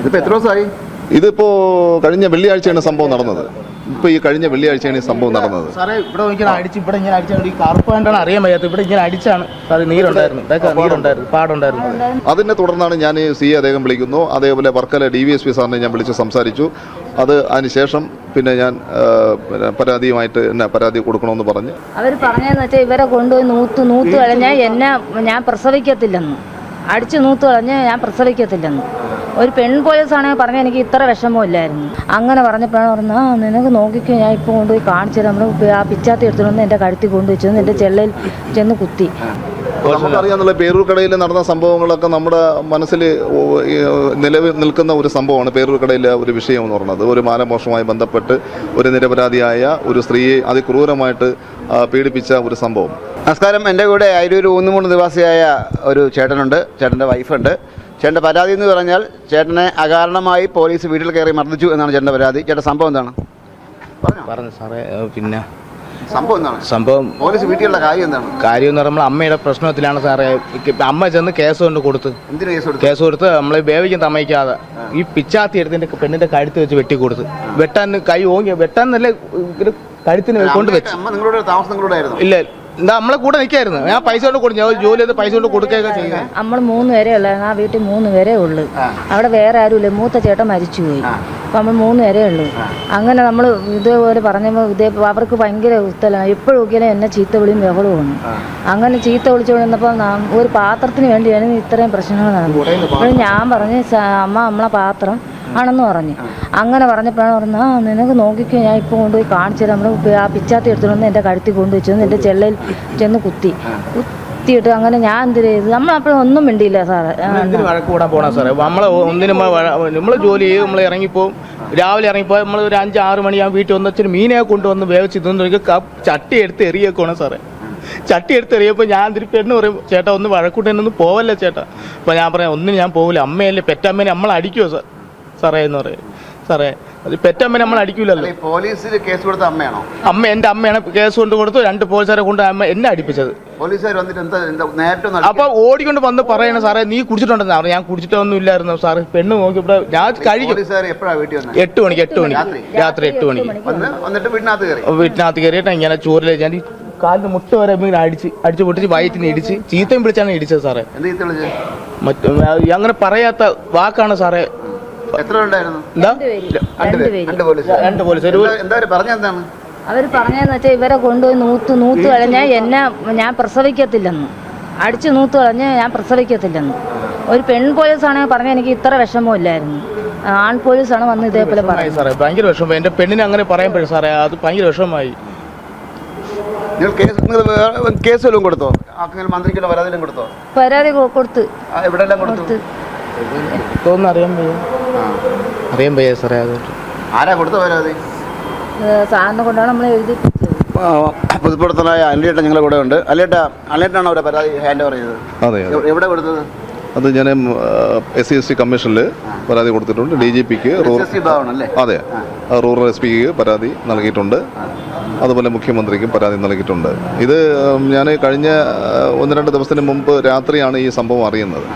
ഇതിപ്പോ എത്ര ദിവസമായി? ഇതിപ്പോ കഴിഞ്ഞ വെള്ളിയാഴ്ചയാണ് സംഭവം നടന്നത്. ഇപ്പൊ ഈ കഴിഞ്ഞ വെള്ളിയാഴ്ചയാണ് ഈ സംഭവം നടന്നത്. സാറേ ഇവിടെ ഇങ്ങനെ അടിച്ച് ഇവിടെ ഇങ്ങനെ അടിച്ചാണ് ഈ കറുപ്പ് വേണ്ടാണ് അറിയാൻ വയ്യാത്ത ഇവിടെ ഇങ്ങനെ അടിച്ചാണ്. സാറേ നീരുണ്ടായിരുന്നു. ഇതൊക്കെ നീരുണ്ടായിരുന്നു. പാടുണ്ടായിരുന്നു. അതിനെ തുടർന്നാണ് ഞാൻ സി എ അദ്ദേഹം വിളിക്കുന്നു. അതേപോലെ Varkala D Y S P സാറിനെ ഞാൻ വിളിച്ച് സംസാരിച്ചു. അത് അതിനുശേഷം പിന്നെ ഞാൻ പരാതിയുമായിട്ട് എന്നെ പരാതി കൊടുക്കണമെന്ന് പറഞ്ഞു. അവർ പറഞ്ഞതെന്ന് വെച്ചാൽ ഇവരെ കൊണ്ടുപോയി നൂത്ത് നൂത്ത് കളഞ്ഞാൽ എന്നെ ഞാൻ പ്രസവിക്കത്തില്ലെന്ന്. അടിച്ചു നൂത്ത് കളഞ്ഞ് ഞാൻ പ്രസവിക്കത്തില്ലെന്ന്. ഒരു പെൺ പോലീസാണെങ്കിൽ പറഞ്ഞ എനിക്ക് ഇത്ര വിഷമമില്ലായിരുന്നു അങ്ങനെ പറഞ്ഞപ്പോഴാണ് പറഞ്ഞത് ആ നിനക്ക് നോക്കിക്കോ ഞാൻ ഇപ്പോൾ കൊണ്ടുപോയി കാണിച്ചത് നമ്മൾ ആ പിച്ചാത്തി എടുത്തുകൊണ്ട് എന്റെ കഴുത്തി കൊണ്ടുവച്ചു എന്റെ ചെള്ളയിൽ ചെന്ന് കുത്തി. നമുക്കറിയാന്നുള്ള പേരൂർക്കടയിൽ നടന്ന സംഭവങ്ങളൊക്കെ നമ്മുടെ മനസ്സിൽ നിലവിൽ നിൽക്കുന്ന ഒരു സംഭവമാണ് പേരൂർക്കടയിലെ ഒരു വിഷയം എന്ന് പറയുന്നത്. ഒരു മാനമോഷവുമായി ബന്ധപ്പെട്ട് ഒരു നിരപരാധിയായ ഒരു സ്ത്രീയെ അതിക്രൂരമായിട്ട് പീഡിപ്പിച്ച ഒരു സംഭവം. നമസ്കാരം. എന്റെ കൂടെ അയിരൂർ ഊന്നുമൂന്ന് നിവാസിയായ ഒരു ചേട്ടനുണ്ട്. ചേട്ടന്റെ വൈഫുണ്ട്. ചേട്ടന്റെ പരാതി എന്ന് പറഞ്ഞാൽ ചേട്ടനെ അകാരണമായി പോലീസ് വീട്ടിൽ കയറി മർദ്ദിച്ചു എന്നാണ് ചേട്ടന്റെ പരാതി. ചേട്ടൻ സംഭവം എന്താണ്? പറഞ്ഞു. പറഞ്ഞു സാറേ. പിന്നെ? സംഭവം എന്താണ്? സംഭവം പോലീസ് വീട്ടിലുള്ള കാര്യം എന്താണ്? കാര്യം എന്ന് പറയുമ്പോൾ അമ്മയുടെ പ്രശ്നത്തിലാണ് സാറേ. അമ്മ ചെന്ന് കേസ് കൊണ്ട് കൊടുത്ത്. എന്തിനു കേസ് കൊടുത്തു? കേസ് കൊടുത്ത് നമ്മളെ വേവിക്കും തമ്മയ്ക്കാതെ. ഈ പിച്ചാത്തി എടുത്തിന്റെ പെണ്ണിന്റെ കഴുത്ത് വെച്ച് വെട്ടി കൊടുത്ത്. വെട്ടാൻ കൈ ഓങ്ങി വെട്ടാൻ നല്ല ഒരു കഴുത്തിന് കൊണ്ട് വെച്ച്. അമ്മ നിങ്ങളുടെ താമസം ഇല്ല എന്താ നമ്മളെ കൂടെ നിൽക്കായിരുന്നു ഞാൻ പൈസ കൊണ്ട് കൊടുത്തു ഞാൻ ജോലി ചെയ്ത് പൈസ കൊണ്ട് കൊടുക്കുകയൊക്കെ ചെയ്യുന്നത് നമ്മൾ മൂന്ന് പേരെ ഉള്ളായിരുന്നു. ആ വീട്ടിൽ മൂന്ന് പേരെ ഉള്ളു. അവിടെ വേറെ ആരുമില്ല. മൂത്ത ചേട്ടൻ മരിച്ചുപോയി. നമ്മൾ മൂന്ന് പേരേ ഉള്ളൂ. അങ്ങനെ നമ്മൾ ഇതേപോലെ പറഞ്ഞപ്പോൾ ഇതേ അവർക്ക് ഭയങ്കര ഉത്തലാണ് എപ്പോഴും നോക്കിയാലും എന്നെ ചീത്ത വിളിയും ബഹളവുമാണ് അങ്ങനെ ചീത്ത വിളിച്ചുകൊണ്ടിരുന്നപ്പോൾ നാം ഒരു പാത്രത്തിന് വേണ്ടിയാണ് ഇത്രയും പ്രശ്നങ്ങൾ നടന്നത്. അപ്പോൾ ഞാൻ പറഞ്ഞ് അമ്മ നമ്മളെ പാത്രം ആണെന്ന് പറഞ്ഞു. അങ്ങനെ പറഞ്ഞപ്പോഴാണ് പറഞ്ഞത് ആ നിനക്ക് നോക്കിക്കോ ഞാൻ ഇപ്പോൾ കൊണ്ടുപോയി കാണിച്ചു തരാം നമ്മൾ ആ പിച്ചാത്തി എടുത്തുകൊണ്ട് എന്റെ കഴുത്തിൽ കൊണ്ടുവച്ചു എന്റെ ചെള്ളയിൽ ചെന്ന് കുത്തി കുത്തിയിട്ട് അങ്ങനെ ഞാൻ എന്ത് ചെയ്തു? നമ്മൾ അപ്പോഴും ഒന്നും മിണ്ടിയില്ല സാറേ. ആ, എന്തിനു വഴക്ക് കൂടാൻ പോണ സാറേ? നമ്മളെ ഒന്നിനും നമ്മൾ ജോലി ചെയ്ത് നമ്മൾ ഇറങ്ങിപ്പോവും. രാവിലെ ഇറങ്ങിപ്പോ നമ്മൾ ഒരു അഞ്ച് ആറ് മണിയാകും വീട്ടിൽ വന്ന് വെച്ചിട്ട് മീനെ കൊണ്ടുവന്ന് വേവിച്ച് തിന്നു ചട്ടി എടുത്ത് എറിയേക്കോണം സാറേ. ചട്ടി എടുത്ത് എറിയപ്പോൾ ഞാൻ തിരി പെണ്ണ് പറയും ചേട്ടാ ഒന്ന് വഴക്കൂട്ടൊന്നും പോവല്ലേ ചേട്ടാ? അപ്പോൾ ഞാൻ പറയാം ഒന്നിനും ഞാൻ പോവില്ല. അമ്മയല്ലേ പെറ്റമ്മേനെ നമ്മൾ അടിക്കുമോ സാർ സാറേ? എന്ന് പറയും. സാറേ അത് പെറ്റമ്മേനെ നമ്മൾ അടിക്കില്ലല്ലോ പോലീസിൽ കേസ് കൊടുത്ത അമ്മയാണോ? അമ്മ എന്റെ അമ്മയാണ് കേസ് കൊണ്ട് കൊടുത്തു രണ്ട് പോലീസുകാരെ കൊണ്ട് അമ്മ എന്നെ അടിപ്പിച്ചത്. പോലീസുകാർ വന്നിട്ട് എന്താ ഒന്ന് അപ്പൊ ഓടിക്കൊണ്ട് വന്ന് പറയണ സാറേ നീ കുടിച്ചിട്ടുണ്ടെന്ന് പറഞ്ഞു ഞാൻ കുടിച്ചിട്ടൊന്നും ഇല്ലായിരുന്നു സാറ്. പെണ്ണ് നോക്കി ഇവിടെ ഞാൻ കഴിക്കും. പോലീസുകാർ എപ്പോഴാ വീട്ടിൽ വന്നത് എട്ട് മണിക്ക് എട്ട് മണിക്ക്. രാത്രി? എട്ട് മണിക്ക്. വീട്ടിനകത്ത് കയറിയിട്ട് ഇങ്ങനെ ചോറിലെ ഞാൻ കാലിന് മുട്ട വരെ ഇങ്ങനെ അടിച്ച് അടിച്ച് പൊട്ടിച്ച് വയറ്റിന് ഇടിച്ച് ചീത്തയും പിടിച്ചാണ് ഇടിച്ചത് സാറേ. മറ്റു അങ്ങനെ പറയാത്ത വാക്കാണ് സാറേ. എത്ര ഉണ്ടായിരുന്നു? രണ്ട് പോലീസ്. എന്താ അവർ പറഞ്ഞതെന്ന് വെച്ചാൽ ഇവരെ കൊണ്ടുപോയി നൂത്ത് നൂത്ത് കളഞ്ഞാൽ എന്നെ ഞാൻ പ്രസവിക്കത്തില്ലെന്ന്. അടിച്ച് നൂത്ത് കളഞ്ഞ് ഞാൻ പ്രസവിക്കത്തില്ലെന്ന്. ഒരു പെൺ പോലീസ് ആണെങ്കിൽ പറഞ്ഞ എനിക്ക് ഇത്ര വിഷമമില്ലായിരുന്നു ആൺ പോലീസാണ് വന്ന് ഇതേപോലെ പറയുന്നത് സാറേ. ഭയങ്കര വിഷമം എന്റെ പെണ്ണിനെ അങ്ങനെ പറയുമ്പോഴും സാറേ അത് ഭയങ്കര വിഷമമായി. നിങ്ങൾ കേസ് നിങ്ങൾ വേറെ കേസ് വല്ലതും കൊടുത്തോ? മന്ത്രിക്കുള്ള പരാതിയിലും കൊടുത്തോ? പരാതി കൊടുത്ത്. എവിടെയെല്ലാം കൊടുത്ത്. ഇതൊന്നും അറിയാൻ വയ്യ. ആ. അറിയാൻ വയ്യ സാറേ അത്. ആരാ കൊടുത്ത പരാതി? സാറിനെ കൊണ്ടാണ് നമ്മൾ എഴുതി പുതുപ്പുറത്തനായ അല്ലേട്ടൻ ഞങ്ങളുടെ കൂടെ ഉണ്ട്. അല്ലേട്ട അല്ലേട്ടാണ് അവരെ പരാതി ഹാൻഡ് ഓവർ ചെയ്തത്? അതെ അതെ. എവിടെ കൊടുത്തത്? അത് ഞാൻ എസ് സി എസ് ടി കമ്മീഷനിൽ പരാതി കൊടുത്തിട്ടുണ്ട്. ഡി ജി പിക്ക് എസ് സി ഭവൻ അതെ. റൂറൽ എസ് പിക്ക് പരാതി നൽകിയിട്ടുണ്ട്. അതുപോലെ മുഖ്യമന്ത്രിക്കും പരാതി നൽകിയിട്ടുണ്ട്. ഇത് ഞാൻ കഴിഞ്ഞ ആ, ഒന്ന് രണ്ട് ദിവസത്തിന് മുമ്പ് രാത്രിയാണ് ഈ സംഭവം അറിയുന്നത്.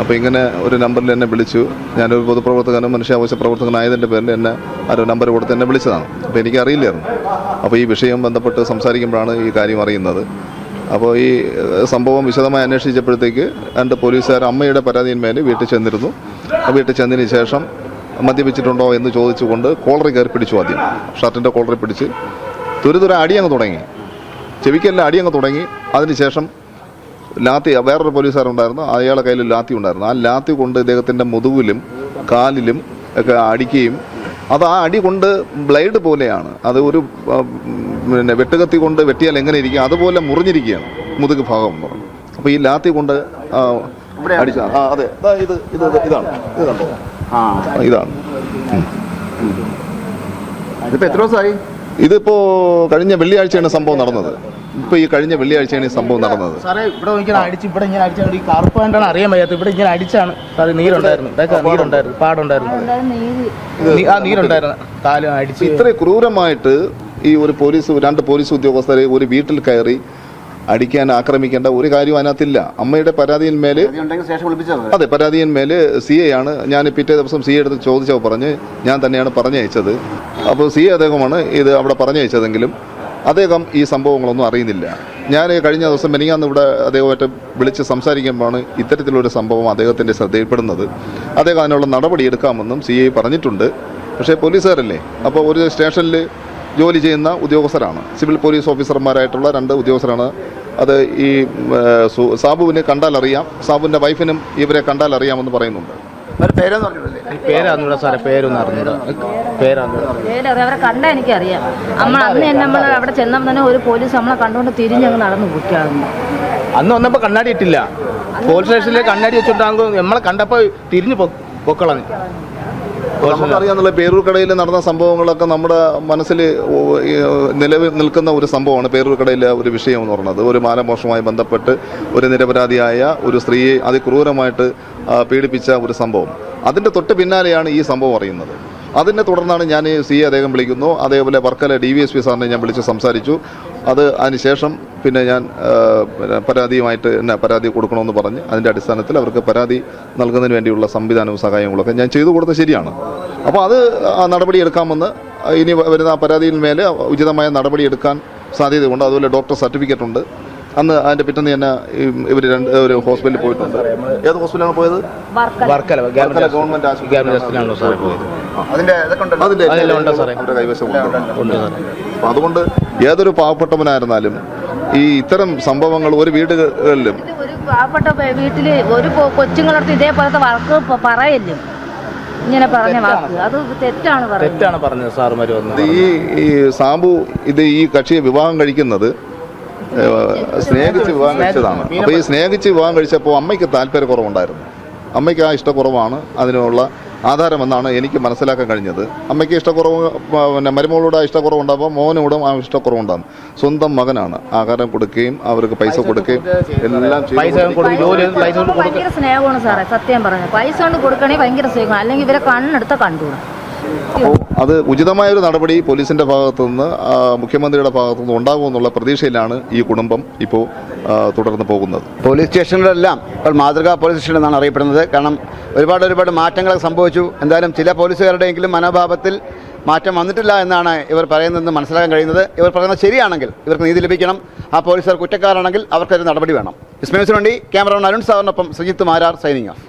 അപ്പോൾ ഇങ്ങനെ ഒരു നമ്പറിൽ എന്നെ വിളിച്ചു. ഞാനൊരു പൊതുപ്രവർത്തകനും മനുഷ്യാവശ്യ പ്രവർത്തകനായതിന്റെ പേരിൽ എന്നെ ആ ഒരു നമ്പർ കൊടുത്ത് എന്നെ വിളിച്ചതാണ്. അപ്പോൾ എനിക്ക് അറിയില്ലായിരുന്നു അപ്പോൾ ഈ വിഷയം ബന്ധപ്പെട്ട് സംസാരിക്കുമ്പോഴാണ് ഈ കാര്യം അറിയുന്നത്. അപ്പോൾ ഈ സംഭവം വിശദമായി അന്വേഷിച്ചപ്പോഴത്തേക്ക് രണ്ട് പോലീസുകാർ അമ്മയുടെ പരാതിയിന്മേൽ വീട്ടിൽ ചെന്നിരുന്നു. വീട്ടിൽ ചെന്നതിന് ശേഷം മദ്യപിച്ചിട്ടുണ്ടോ എന്ന് ചോദിച്ചുകൊണ്ട് കോളറി കയറി പിടിച്ചു ആദ്യം. ഷർട്ടിന്റെ കോളറി പിടിച്ച്. തുരുതുര അടിയങ്ങ് തുടങ്ങി. ചെവിക്കെല്ലാം അടിയങ്ങ് തുടങ്ങി. അതിനുശേഷം ലാത്തി വേറൊരു പോലീസുകാരുണ്ടായിരുന്നു അയാളെ കയ്യിൽ ലാത്തി ഉണ്ടായിരുന്നു. ആ ലാത്തി കൊണ്ട് ഇദ്ദേഹത്തിന്റെ മുതുകിലും കാലിലും ഒക്കെ അടിക്കുകയും അത് ആ അടി കൊണ്ട് ബ്ലേഡ് പോലെയാണ്. അത് ഒരു പിന്നെ വെട്ടുകത്തി കൊണ്ട് വെട്ടിയാൽ എങ്ങനെ ഇരിക്കും? അതുപോലെ മുറിഞ്ഞിരിക്കുകയാണ് മുതുക് ഭാഗം എന്ന് പറഞ്ഞു. അപ്പോൾ ഈ ലാത്തി കൊണ്ട് അടിച്ച ആ അതെ. ഇത് ഇത് ഇതാണ് ഇതാണ്. ഇതാണ് ഇതിപ്പോ എത്ര ദിവസമായി? ഇതിപ്പോ കഴിഞ്ഞ വെള്ളിയാഴ്ചയാണ് സംഭവം നടന്നത്. ഇപ്പൊ ഈ കഴിഞ്ഞ വെള്ളിയാഴ്ചയാണ് ഈ സംഭവം നടന്നത്. സാറേ ഇവിടെ ഇങ്ങനെ അടിച്ച് ഇവിടെ ഇങ്ങനെ അടിച്ചാണ് ഈ കറുപ്പ് വേണ്ടാണ് അറിയാൻ വയ്യാത്ത ഇവിടെ ഇങ്ങനെ അടിച്ചാണ്. സാറേ നീരുണ്ടായിരുന്നു. ഇതൊക്കെ നീരുണ്ടായിരുന്നു. പാടുണ്ടായിരുന്നു. ആ നീരുണ്ടായിരുന്നു. കാൽ അടിച്ച്. ഇത്ര ക്രൂരമായിട്ട് ഈ ഒരു പോലീസ് രണ്ട് പോലീസ് ഉദ്യോഗസ്ഥരെ ഒരു വീട്ടിൽ കയറി അടിക്കാൻ ആക്രമിക്കേണ്ട ഒരു കാര്യവും അതിനകത്തില്ല. അമ്മയുടെ പരാതിയിൽ മേൽ ഉണ്ടെങ്കിൽ സ്റ്റേഷൻ വിളിപ്പിച്ചത് അതെ പരാതിയിൽ മേൽ സി എ ആണ്. ഞാൻ പിറ്റേ ദിവസം സി എ എടുത്ത് ചോദിച്ചപ്പോൾ പറഞ്ഞ് ഞാൻ തന്നെയാണ് പറഞ്ഞയച്ചത്. അപ്പോൾ സി എ അദ്ദേഹമാണ് ഇത് അവിടെ പറഞ്ഞയച്ചതെങ്കിലും അദ്ദേഹം ഈ സംഭവങ്ങളൊന്നും അറിയുന്നില്ല. ഞാൻ കഴിഞ്ഞ ദിവസം മെനിങ്ങാന്ന് ഇവിടെ അദ്ദേഹമായിട്ട് വിളിച്ച് സംസാരിക്കുമ്പോഴാണ് ഇത്തരത്തിലൊരു സംഭവം അദ്ദേഹത്തിന്റെ ശ്രദ്ധയിൽപ്പെടുന്നത്. അദ്ദേഹം അതിനുള്ള നടപടി എടുക്കാമെന്നും സി ഐ പറഞ്ഞിട്ടുണ്ട്. പക്ഷേ പോലീസുകാരല്ലേ? അപ്പോൾ ഒരു സ്റ്റേഷനിൽ ജോലി ചെയ്യുന്ന ഉദ്യോഗസ്ഥരാണ്. സിവിൽ പോലീസ് ഓഫീസർമാരായിട്ടുള്ള രണ്ട് ഉദ്യോഗസ്ഥരാണ്. അത് ഈ സാബുവിനെ കണ്ടാൽ അറിയാം സാബുവിന്റെ വൈഫിനും ഇവരെ കണ്ടാൽ അറിയാമെന്ന് പറയുന്നുണ്ട്. അവരുടെ പേരെന്ന് പറഞ്ഞില്ലേ പേരാന്നൂടാ സാറേ പേരൊന്നും അറിഞ്ഞൂടാ. പേരാന്നൂടാ പേരറിയാം അവരെ കണ്ടാൽ എനിക്കറിയാം. നമ്മൾ അന്ന് തന്നെ നമ്മൾ അവിടെ ചെന്നപ്പോൾ തന്നെ ഒരു പോലീസ് നമ്മളെ കണ്ടുകൊണ്ട് തിരിഞ്ഞങ്ങ് നടന്നു കുറ്റാകുന്നു അന്ന് വന്നപ്പോൾ കണ്ണാടി ഇട്ടില്ല. പോലീസ് സ്റ്റേഷനിലെ കണ്ണാടി വെച്ചോണ്ടാകുമ്പോൾ നമ്മളെ കണ്ടപ്പോൾ തിരിഞ്ഞു പൊക്കളഞ്ഞു. നമുക്കറിയാന്നുള്ള പേരൂർക്കടയിൽ നടന്ന സംഭവങ്ങളൊക്കെ നമ്മുടെ മനസ്സിൽ നിലവിൽ നിൽക്കുന്ന ഒരു സംഭവമാണ്. പേരൂർക്കടയിലെ ഒരു വിഷയം എന്ന് പറയുന്നത്. ഒരു മാലമോഷവുമായി ബന്ധപ്പെട്ട് ഒരു നിരപരാധിയായ ഒരു സ്ത്രീയെ അതിക്രൂരമായിട്ട് പീഡിപ്പിച്ച ഒരു സംഭവം. അതിന്റെ തൊട്ട് പിന്നാലെയാണ് ഈ സംഭവം അറിയുന്നത്. അതിനെ തുടർന്നാണ് ഞാൻ സി അദ്ദേഹം വിളിക്കുന്നു. അതേപോലെ Varkala D Y S P സാറിനെ ഞാൻ വിളിച്ച് സംസാരിച്ചു. അത് അതിനുശേഷം പിന്നെ ഞാൻ പരാതിയുമായിട്ട് എന്നെ പരാതി കൊടുക്കണമെന്ന് പറഞ്ഞ് അതിന്റെ അടിസ്ഥാനത്തിൽ അവർക്ക് പരാതി നൽകുന്നതിന് വേണ്ടിയുള്ള സംവിധാനവും സഹായങ്ങളൊക്കെ ഞാൻ ചെയ്തു കൊടുത്തത് ശരിയാണ്. അപ്പോൾ അത് ആ നടപടി എടുക്കാമെന്ന് ഇനി വരുന്ന പരാതിയിൽ മേലെ ഉചിതമായ നടപടി എടുക്കാൻ സാധ്യതയുണ്ട്. അതുപോലെ ഡോക്ടർ സർട്ടിഫിക്കറ്റ് ഉണ്ട് അന്ന് അതിന്റെ പിറ്റേന്ന് തന്നെ ഇവർ രണ്ട് ഒരു ഹോസ്പിറ്റലിൽ പോയിട്ടുണ്ട്. ഏത് ഹോസ്പിറ്റലാണ് പോയത്? വർക്കല. വർക്കല വർക്കല ഗവൺമെന്റ് അതിന്റെ. അവരുടെ അപ്പൊ അതുകൊണ്ട് ഏതൊരു പാവപ്പെട്ടവനായിരുന്നാലും ഈ ഇത്തരം സംഭവങ്ങൾ ഒരു വീടുകളിലും ഒരു പാവപ്പെട്ട വീട്ടിൽ ഒരു കൊച്ചുങ്ങളടുത്ത് ഇതേപോലത്തെ വർക്ക് പറയല്ലോ? ഇങ്ങനെ പറഞ്ഞ വാക്ക്. അത് തെറ്റാണ് തെറ്റാണ് പറഞ്ഞത് സാറുമാര് ഈ ഈ സാബു ഇത് ഈ കക്ഷിയെ വിവാഹം കഴിക്കുന്നത് സ്നേഹിച്ച് വിവാഹം കഴിച്ചതാണ്. അപ്പോൾ ഈ സ്നേഹിച്ച് വിവാഹം കഴിച്ചപ്പോൾ അമ്മയ്ക്ക് താല്പര്യക്കുറവുണ്ടായിരുന്നു. അമ്മയ്ക്ക് ആ ഇഷ്ടക്കുറവാണ്. അതിനുള്ള ആധാരമെന്നാണ് എനിക്ക് മനസ്സിലാക്കാൻ കഴിഞ്ഞത്. അമ്മയ്ക്ക് ഇഷ്ടക്കുറവ് പിന്നെ മരുമകളോട് ആ ഇഷ്ടക്കുറവുണ്ടാകുമ്പോൾ മോനോടും ആ ഇഷ്ടക്കുറവുണ്ടാകും. സ്വന്തം മകനാണ്. ആഹാരം കൊടുക്കുകയും അവർക്ക് പൈസ കൊടുക്കുകയും എല്ലാം ഭയങ്കര സ്നേഹമാണ് സാറേ സത്യം പറഞ്ഞു. പൈസ കൊണ്ട് കൊടുക്കണേ ഭയങ്കര സ്നേഹം അല്ലെങ്കിൽ ഇവരെ കണ്ണെടുത്ത കണ്ടുകൂടാ അപ്പോൾ അത് ഉചിതമായ ഒരു നടപടി പോലീസിന്റെ ഭാഗത്തുനിന്ന് മുഖ്യമന്ത്രിയുടെ ഭാഗത്തുനിന്ന് ഉണ്ടാകുമെന്നുള്ള പ്രതീക്ഷയിലാണ് ഈ കുടുംബം ഇപ്പോൾ തുടർന്ന് പോകുന്നത്. പോലീസ് സ്റ്റേഷനുകളെല്ലാം ഇപ്പോൾ മാതൃകാ പോലീസ് സ്റ്റേഷൻ എന്നാണ് അറിയപ്പെടുന്നത്. കാരണം ഒരുപാട് ഒരുപാട് മാറ്റങ്ങൾ സംഭവിച്ചു. എന്തായാലും ചില പോലീസുകാരുടെയെങ്കിലും മനോഭാവത്തിൽ മാറ്റം വന്നിട്ടില്ല എന്നാണ് ഇവർ പറയുന്നതെന്ന് മനസ്സിലാക്കാൻ കഴിയുന്നത്. ഇവർ പറയുന്നത് ശരിയാണെങ്കിൽ ഇവർക്ക് നീതി ലഭിക്കണം. ആ പോലീസുകാർ കുറ്റക്കാരാണെങ്കിൽ അവർക്കൊരു നടപടി വേണം. ഇസ്മേസിന് വേണ്ടി ക്യാമറമാൻ അരുൺ സാറിനൊപ്പം സുജിത്ത് മാരാർ സൈനിങ് ഓഫ്.